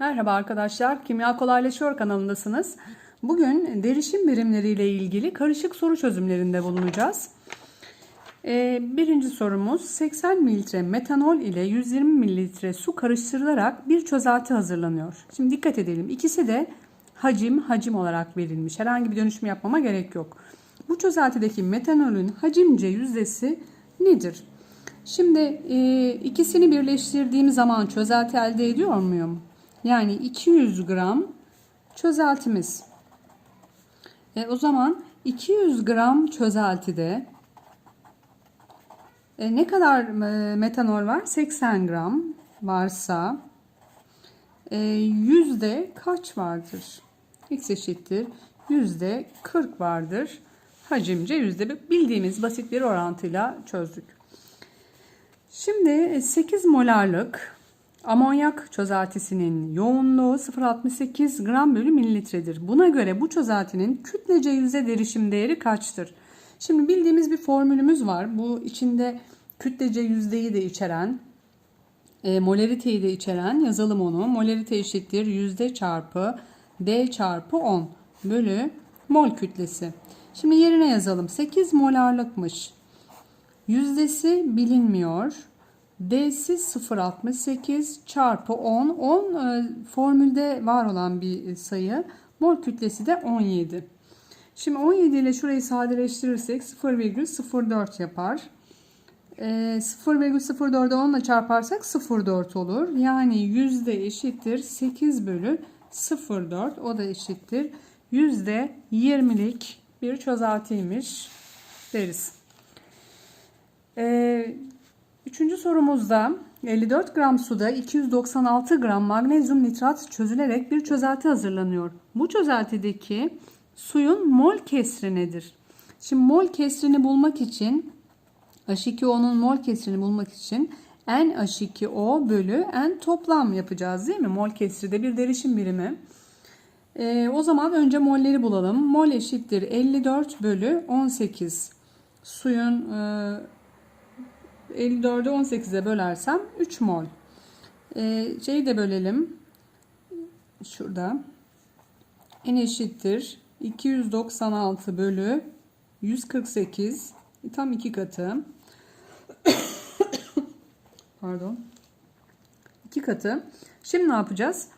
Merhaba arkadaşlar, Kimya Kolaylaşıyor kanalındasınız. Bugün derişim birimleriyle ilgili karışık soru çözümlerinde bulunacağız. Ee, birinci sorumuz 80 mililitre metanol ile 120 mililitre su karıştırılarak bir çözelti hazırlanıyor. Şimdi dikkat edelim. İkisi de hacim hacim olarak verilmiş. Herhangi bir dönüşüm yapmama gerek yok. Bu çözeltideki metanolün hacimce yüzdesi nedir? Şimdi e, ikisini birleştirdiğim zaman çözelti elde ediyor muyum? Yani 200 gram çözeltimiz. E, o zaman 200 gram çözeltide e, ne kadar e, metanol var? 80 gram varsa e, yüzde kaç vardır? X eşittir. Yüzde 40 vardır. Hacimce yüzde bildiğimiz basit bir orantıyla çözdük. Şimdi 8 molarlık amonyak çözeltisinin yoğunluğu 0.68 gram bölü mililitredir. Buna göre bu çözeltinin kütlece yüzde derişim değeri kaçtır? Şimdi bildiğimiz bir formülümüz var. Bu içinde kütlece yüzdeyi de içeren, e, molariteyi de içeren yazalım onu. Molarite eşittir yüzde çarpı D çarpı 10 bölü mol kütlesi. Şimdi yerine yazalım. 8 molarlıkmış. Yüzdesi bilinmiyor. D'si 0.68 çarpı 10. 10 e, formülde var olan bir sayı. Mol kütlesi de 17. Şimdi 17 ile şurayı sadeleştirirsek 0,04 yapar. E, 0,04'ü 10 ile çarparsak 0,4 olur. Yani yüzde eşittir 8 bölü 0,4. O da eşittir. Yüzde 20'lik bir çözeltiymiş deriz. Ee, üçüncü sorumuzda 54 gram suda 296 gram magnezyum nitrat çözülerek bir çözelti hazırlanıyor. Bu çözeltideki suyun mol kesri nedir? Şimdi mol kesrini bulmak için H2O'nun mol kesrini bulmak için N H2O bölü N toplam yapacağız değil mi? Mol kesri de bir derişim birimi. Ee, o zaman önce molleri bulalım. Mol eşittir 54 bölü 18. Suyun e, 54'ü 18'e bölersem 3 mol. Ee, şeyi de bölelim. Şurada. N eşittir 296 bölü 148. Tam iki katı. Pardon. İki katı. Şimdi ne yapacağız?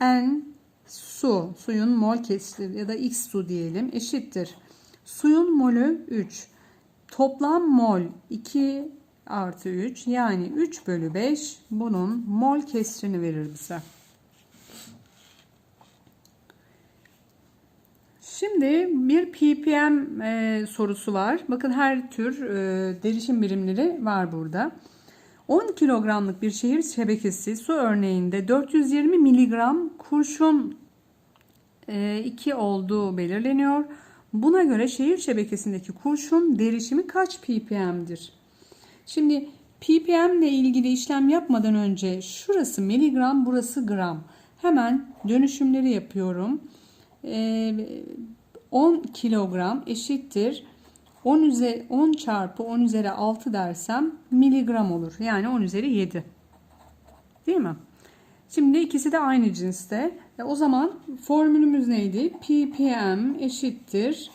N su, suyun mol kesri ya da X su diyelim eşittir. Suyun molü 3. Toplam mol 2 artı 3 yani 3 bölü 5 bunun mol kesrini verir bize. Şimdi bir ppm e, sorusu var. Bakın her tür e, derişim birimleri var burada. 10 kilogramlık bir şehir şebekesi su örneğinde 420 miligram kurşun 2 e, olduğu belirleniyor. Buna göre şehir şebekesindeki kurşun derişimi kaç ppm'dir? Şimdi ppm ile ilgili işlem yapmadan önce şurası miligram, burası gram. Hemen dönüşümleri yapıyorum. 10 kilogram eşittir 10 üzeri 10 çarpı 10 üzeri 6 dersem miligram olur. Yani 10 üzeri 7. Değil mi? Şimdi ikisi de aynı cinste. E o zaman formülümüz neydi? ppm eşittir.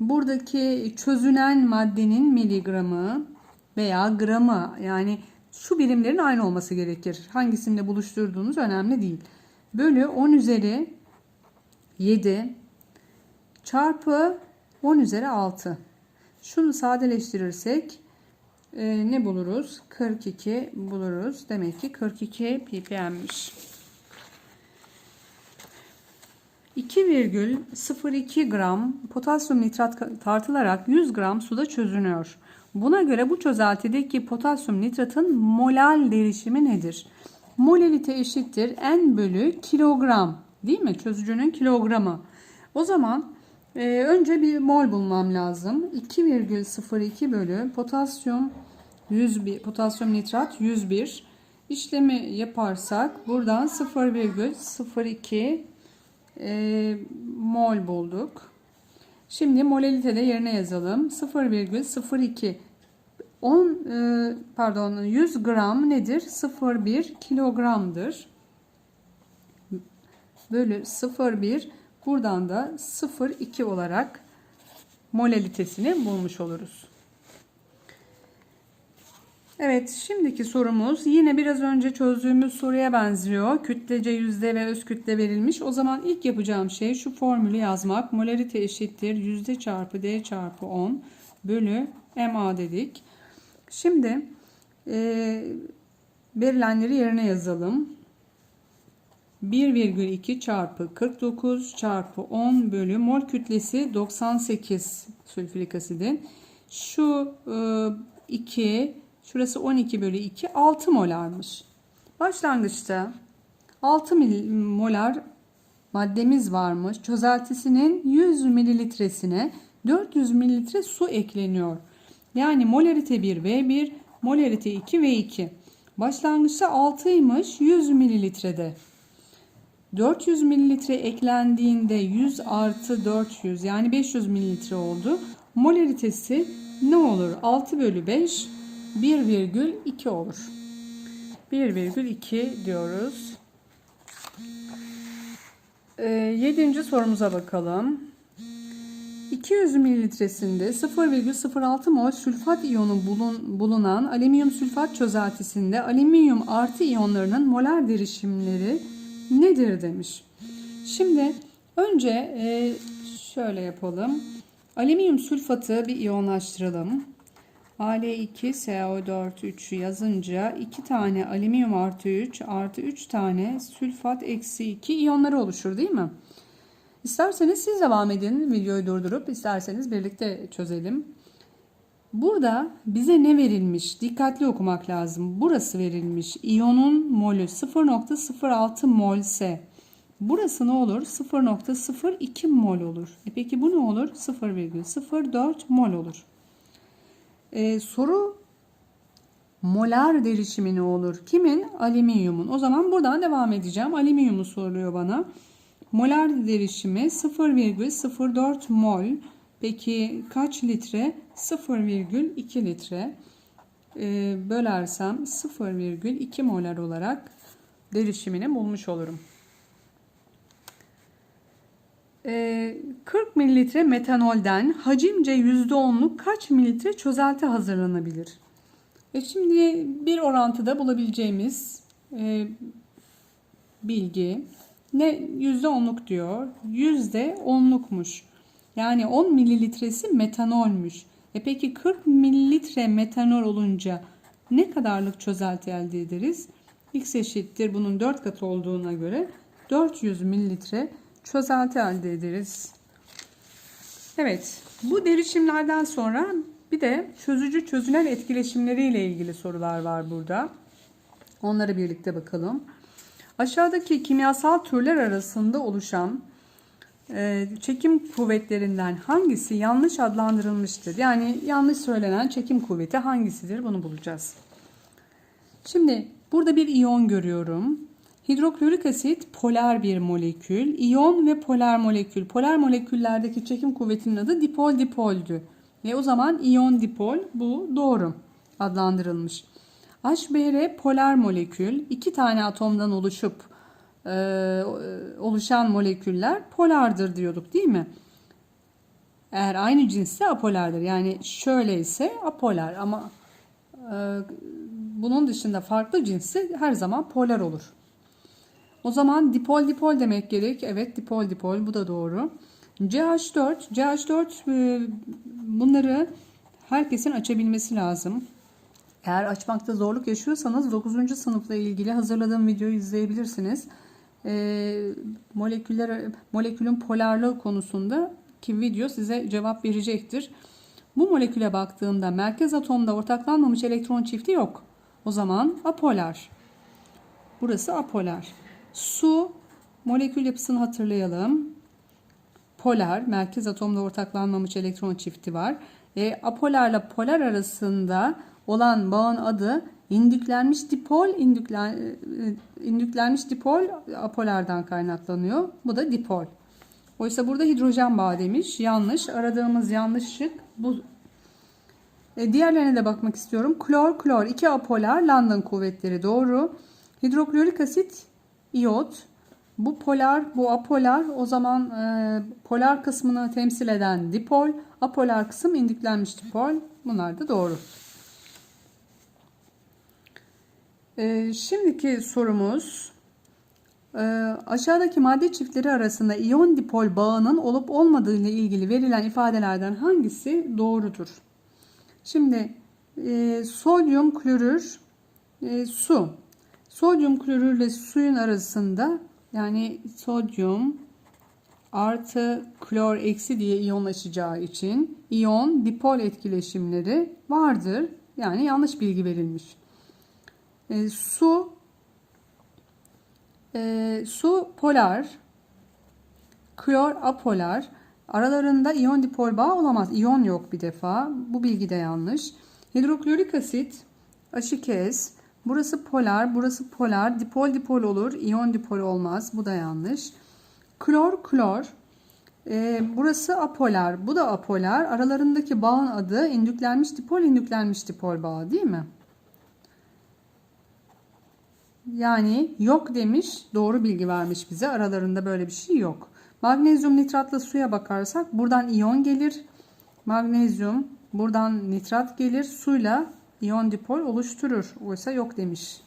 Buradaki çözünen maddenin miligramı veya gramı yani şu birimlerin aynı olması gerekir. Hangisinde buluşturduğunuz önemli değil. Bölü 10 üzeri 7 çarpı 10 üzeri 6. Şunu sadeleştirirsek e, ne buluruz? 42 buluruz. Demek ki 42 ppm'miş. 2,02 gram potasyum nitrat tartılarak 100 gram suda çözünüyor. Buna göre bu çözeltideki potasyum nitratın molal derişimi nedir? Molalite eşittir n bölü kilogram değil mi? Çözücünün kilogramı. O zaman e, önce bir mol bulmam lazım. 2,02 bölü potasyum 101, potasyum nitrat 101 işlemi yaparsak buradan 0,02 e, mol bulduk. Şimdi molalite de yerine yazalım. 0,02 10 e, pardon 100 gram nedir? 0,1 kilogramdır. bölü 0,1 buradan da 0,2 olarak molalitesini bulmuş oluruz. Evet, şimdiki sorumuz yine biraz önce çözdüğümüz soruya benziyor. Kütlece yüzde ve öz kütle verilmiş. O zaman ilk yapacağım şey şu formülü yazmak. Molarite eşittir yüzde çarpı d çarpı 10 bölü ma dedik. Şimdi e, verilenleri yerine yazalım. 1,2 çarpı 49 çarpı 10 bölü mol kütlesi 98 sülfürik asidin. Şu e, 2 şurası 12 bölü 2 6 molarmış. Başlangıçta 6 molar maddemiz varmış. Çözeltisinin 100 mililitresine 400 mililitre su ekleniyor. Yani molarite 1 V1, molarite 2 V2. Başlangıçta 6'ymış 100 mililitrede. 400 mililitre eklendiğinde 100 artı 400 yani 500 mililitre oldu. Molaritesi ne olur? 6 bölü 5 1,2 olur. 1,2 diyoruz. Ee, yedinci sorumuza bakalım. 200 mililitresinde 0,06 mol sülfat iyonu bulun, bulunan alüminyum sülfat çözeltisinde alüminyum artı iyonlarının molar derişimleri nedir demiş. Şimdi önce e, şöyle yapalım. Alüminyum sülfatı bir iyonlaştıralım. Al2SO4 3 yazınca 2 tane alüminyum artı 3 artı 3 tane sülfat eksi 2 iyonları oluşur değil mi? İsterseniz siz devam edin videoyu durdurup isterseniz birlikte çözelim. Burada bize ne verilmiş? Dikkatli okumak lazım. Burası verilmiş. İyonun molü 0.06 mol ise burası ne olur? 0.02 mol olur. E peki bu ne olur? 0,04 mol olur. Ee, soru molar derişimi ne olur? Kimin? Alüminyumun. O zaman buradan devam edeceğim. Alüminyumu soruyor bana. Molar derişimi 0,04 mol. Peki kaç litre? 0,2 litre. Ee, bölersem 0,2 molar olarak derişimini bulmuş olurum. Ee, 40 mililitre metanolden hacimce %10'luk kaç mililitre çözelti hazırlanabilir? E şimdi bir orantıda bulabileceğimiz e, bilgi ne %10'luk diyor. %10'lukmuş. Yani 10 mililitresi metanolmüş. E peki 40 mililitre metanol olunca ne kadarlık çözelti elde ederiz? X eşittir bunun 4 katı olduğuna göre 400 mililitre çözelti elde ederiz. Evet bu derişimlerden sonra bir de çözücü çözülen etkileşimleriyle ilgili sorular var burada. Onları birlikte bakalım. Aşağıdaki kimyasal türler arasında oluşan çekim kuvvetlerinden hangisi yanlış adlandırılmıştır? Yani yanlış söylenen çekim kuvveti hangisidir? Bunu bulacağız. Şimdi burada bir iyon görüyorum. Hidroklorik asit polar bir molekül. İyon ve polar molekül. Polar moleküllerdeki çekim kuvvetinin adı dipol dipoldü. Ve o zaman iyon dipol bu doğru adlandırılmış. HBr polar molekül. iki tane atomdan oluşup e, oluşan moleküller polardır diyorduk değil mi? Eğer aynı cinsse apolardır. Yani şöyle ise apolar ama e, bunun dışında farklı cinsi her zaman polar olur. O zaman dipol dipol demek gerek. Evet dipol dipol bu da doğru. CH4 CH4 e, bunları herkesin açabilmesi lazım. Eğer açmakta zorluk yaşıyorsanız 9. sınıfla ilgili hazırladığım videoyu izleyebilirsiniz. E, moleküller molekülün polarlığı konusunda ki video size cevap verecektir. Bu moleküle baktığımda merkez atomda ortaklanmamış elektron çifti yok. O zaman apolar. Burası apolar. Su molekül yapısını hatırlayalım. Polar, merkez atomda ortaklanmamış elektron çifti var. E, apolarla polar arasında olan bağın adı indüklenmiş dipol, indüklen, indüklenmiş dipol apolardan kaynaklanıyor. Bu da dipol. Oysa burada hidrojen bağı demiş. Yanlış. Aradığımız yanlış şık bu. E, diğerlerine de bakmak istiyorum. Klor, klor. iki apolar London kuvvetleri doğru. Hidroklorik asit, iot. Bu polar, bu apolar. O zaman e, polar kısmını temsil eden dipol, apolar kısım indüklenmiş dipol. Bunlar da doğru. E, şimdiki sorumuz e, aşağıdaki madde çiftleri arasında iyon dipol bağının olup olmadığı ile ilgili verilen ifadelerden hangisi doğrudur? Şimdi e, sodyum klorür e, su. Sodyum klorürle suyun arasında yani sodyum artı klor eksi diye iyonlaşacağı için iyon dipol etkileşimleri vardır. Yani yanlış bilgi verilmiş. E, su e, su polar, klor apolar. Aralarında iyon dipol bağı olamaz. İyon yok bir defa. Bu bilgi de yanlış. Hidroklorik asit H2S. Burası polar, burası polar. Dipol dipol olur. İyon dipol olmaz. Bu da yanlış. Klor klor. Ee, burası apolar. Bu da apolar. Aralarındaki bağın adı indüklenmiş dipol indüklenmiş dipol bağı değil mi? Yani yok demiş. Doğru bilgi vermiş bize. Aralarında böyle bir şey yok. Magnezyum nitratla suya bakarsak buradan iyon gelir. Magnezyum buradan nitrat gelir. Suyla iyon dipol oluşturur. Oysa yok demiş.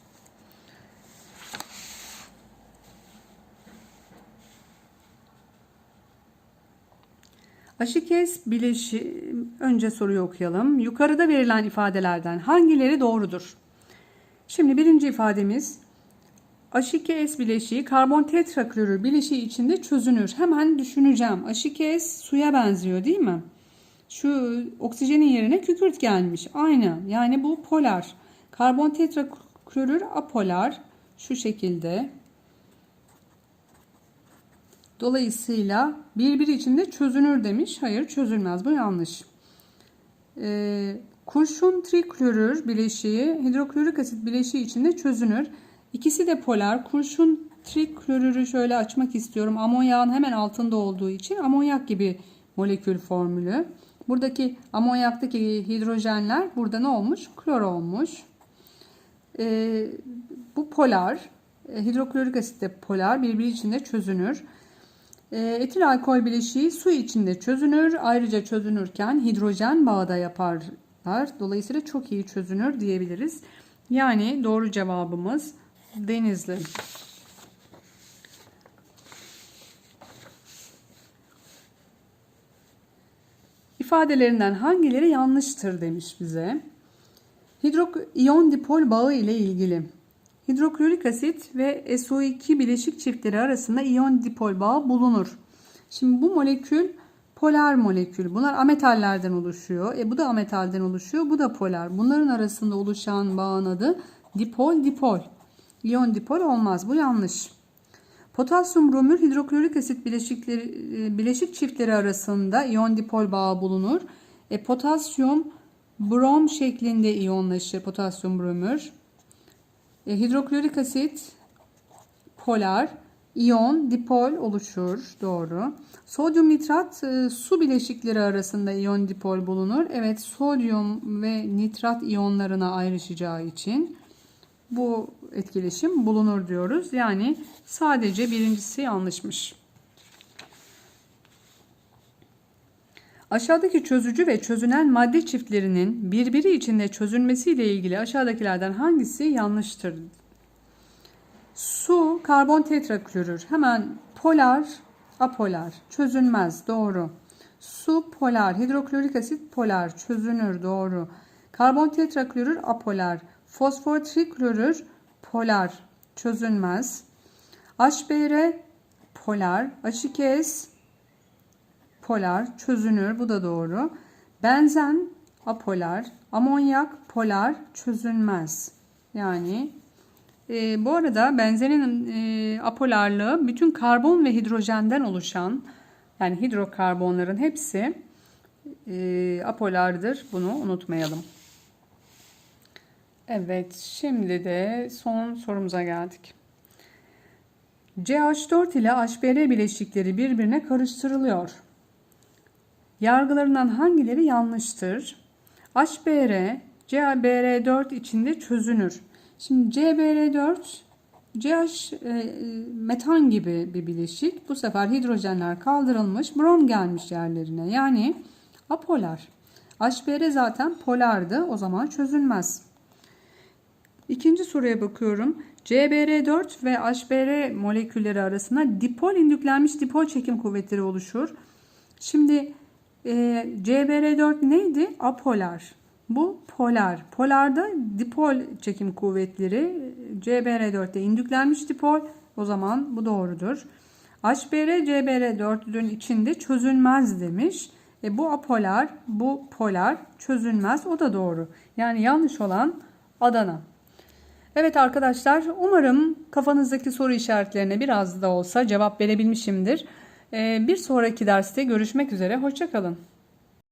Aşikez bileşi önce soruyu okuyalım. Yukarıda verilen ifadelerden hangileri doğrudur? Şimdi birinci ifademiz H2S bileşiği karbon tetraklorür bileşiği içinde çözünür. Hemen düşüneceğim. H2S suya benziyor değil mi? Şu oksijenin yerine kükürt gelmiş. Aynı. Yani bu polar. Karbon tetraklorür apolar. Şu şekilde. Dolayısıyla birbiri içinde çözünür demiş. Hayır çözülmez. Bu yanlış. Ee, kurşun triklorür bileşiği hidroklorik asit bileşiği içinde çözünür. İkisi de polar. Kurşun triklorürü şöyle açmak istiyorum. Amonyağın hemen altında olduğu için amonyak gibi molekül formülü. Buradaki amonyaktaki hidrojenler burada ne olmuş? Klor olmuş. Ee, bu polar. E, hidroklorik asit de polar. Birbiri içinde çözünür. E, etil alkol bileşiği su içinde çözünür. Ayrıca çözünürken hidrojen bağı da yaparlar. Dolayısıyla çok iyi çözünür diyebiliriz. Yani doğru cevabımız Denizli. İfadelerinden hangileri yanlıştır demiş bize. Hidroiyon dipol bağı ile ilgili. Hidroklorik asit ve SO2 bileşik çiftleri arasında iyon dipol bağı bulunur. Şimdi bu molekül polar molekül. Bunlar ametallerden oluşuyor. E bu da ametalden oluşuyor. Bu da polar. Bunların arasında oluşan bağın adı dipol dipol. İyon dipol olmaz. Bu yanlış. Potasyum bromür hidroklorik asit bileşikleri, e, bileşik çiftleri arasında iyon dipol bağı bulunur. E, potasyum brom şeklinde iyonlaşır potasyum bromür. E, hidroklorik asit polar, iyon dipol oluşur. Doğru. Sodyum nitrat e, su bileşikleri arasında iyon dipol bulunur. Evet sodyum ve nitrat iyonlarına ayrışacağı için bu etkileşim bulunur diyoruz. Yani sadece birincisi yanlışmış. Aşağıdaki çözücü ve çözünen madde çiftlerinin birbiri içinde çözülmesiyle ilgili aşağıdakilerden hangisi yanlıştır? Su karbon tetraklorür. Hemen polar, apolar. Çözünmez. Doğru. Su polar. Hidroklorik asit polar. Çözünür. Doğru. Karbon tetraklorür apolar. Fosfor triklorür polar. Çözünmez. HBr polar. H2S polar. Çözünür. Bu da doğru. Benzen apolar. Amonyak polar. Çözünmez. Yani e, bu arada benzenin e, apolarlığı bütün karbon ve hidrojenden oluşan yani hidrokarbonların hepsi e, apolardır. Bunu unutmayalım. Evet, şimdi de son sorumuza geldik. CH4 ile HBr bileşikleri birbirine karıştırılıyor. Yargılarından hangileri yanlıştır? HBr CBr4 içinde çözünür. Şimdi CBr4 CH e, metan gibi bir bileşik. Bu sefer hidrojenler kaldırılmış, brom gelmiş yerlerine. Yani apolar. HBr zaten polardı. O zaman çözülmez. İkinci soruya bakıyorum. CBr4 ve HBr molekülleri arasında dipol indüklenmiş dipol çekim kuvvetleri oluşur. Şimdi e, CBr4 neydi? Apolar. Bu polar. Polarda dipol çekim kuvvetleri CBr4'te indüklenmiş dipol. O zaman bu doğrudur. HBr CBr4'ün içinde çözülmez demiş. E, bu apolar, bu polar çözülmez. O da doğru. Yani yanlış olan Adana. Evet arkadaşlar umarım kafanızdaki soru işaretlerine biraz da olsa cevap verebilmişimdir. Ee, Bir sonraki derste görüşmek üzere. Hoşçakalın.